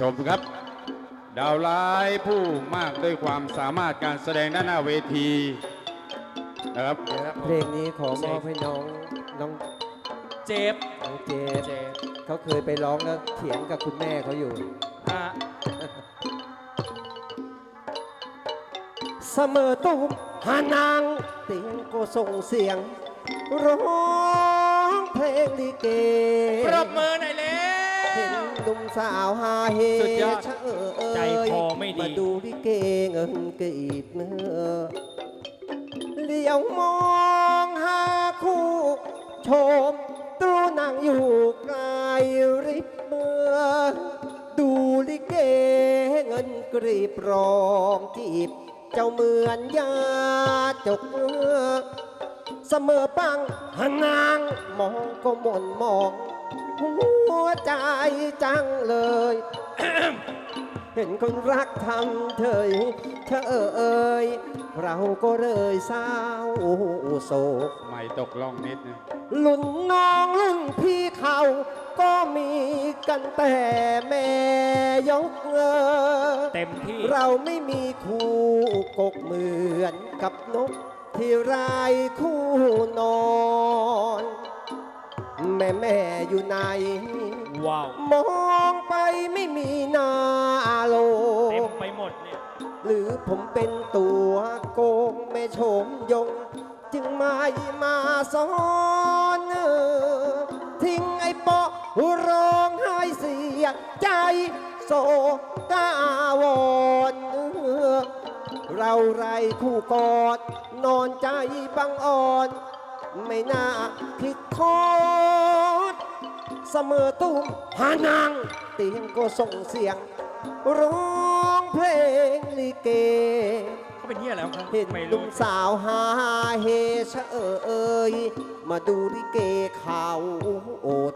ชมครับ ดาวร้ายผู้มากด้วยความสามารถการแสดงด้านหน้าเวทีนะครับเพลงนี้ขอมอบให้น้องน้องเจ็บน้องเจฟเจ็บเขาเคยไปร้องแล้วเถียงกับคุณแม่เขาอยู่ฮะเสมอตุ้มหานางเตียงก็ส่งเสียง ร้องเพลงลิเก ปรบมือหน่อยเร็เห็ นวหนุ่มสาวฮาเฮสุดยอดชะเออใจคอไม่ดี มาดูลิเกเงินกรีดเนื้อเลี้ยวมองหาคู่ชมตรูนางอยู่ไกลริบเมื่อดูลิเกเงินกรีบรองจีบ เจ้าเหมือนยาจกเมื่อเสมอปังหนางมองก็หม่นมองหัว ใจจังเลย เห็นคนรักทำเธยเธอเอ่ยเราก็เลยเศร้าโศก ไม่ตกล่องนิดนึงรุ่นน้องรุ่นพี่เขาก็มีกันแต่แม่ยกเงอ เต็มที่เราไม่มีคู่กกเหมือนกับนก ที่รายคู่นอน แม่แม่อยู่ไหนว้าว มองไปไม่มีหนาโล เต็มไปหมดเนี่ย หรือผมเป็นตัวโกงแม่ชมยง จึงไม่มาสอนเออทิ้งไอ้เปาะร้องไห้เสียใจโศกาวอนเออเราไรคู่กอด นอนใจบังอ่อน ไม่น่าคิดทอดเสมอตุ้มหานางเตียงก็ส่งเสียง ร้องเพลงลิเก เขาเป็นเหี้ยอะไรของเขาเห็นไม่ลุรู้งสาวหาเฮชะเอ่ยมาดูลิเกเขาโอด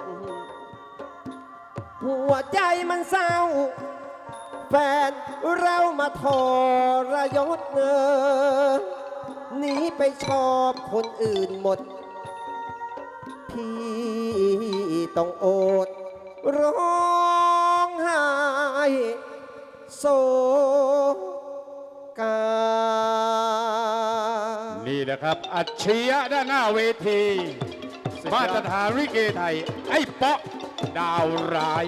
หัวใจมันเศร้า แฟนเรามาทรยศเงอ หนีไปชอบคนอื่นหมด พี่ต้องโอด ร้องไห้โศกา นี่แหละครับ อัจฉริยะด้านหน้าเวที มาตรฐานริเกไทย ไอ้เปาะดาวร้าย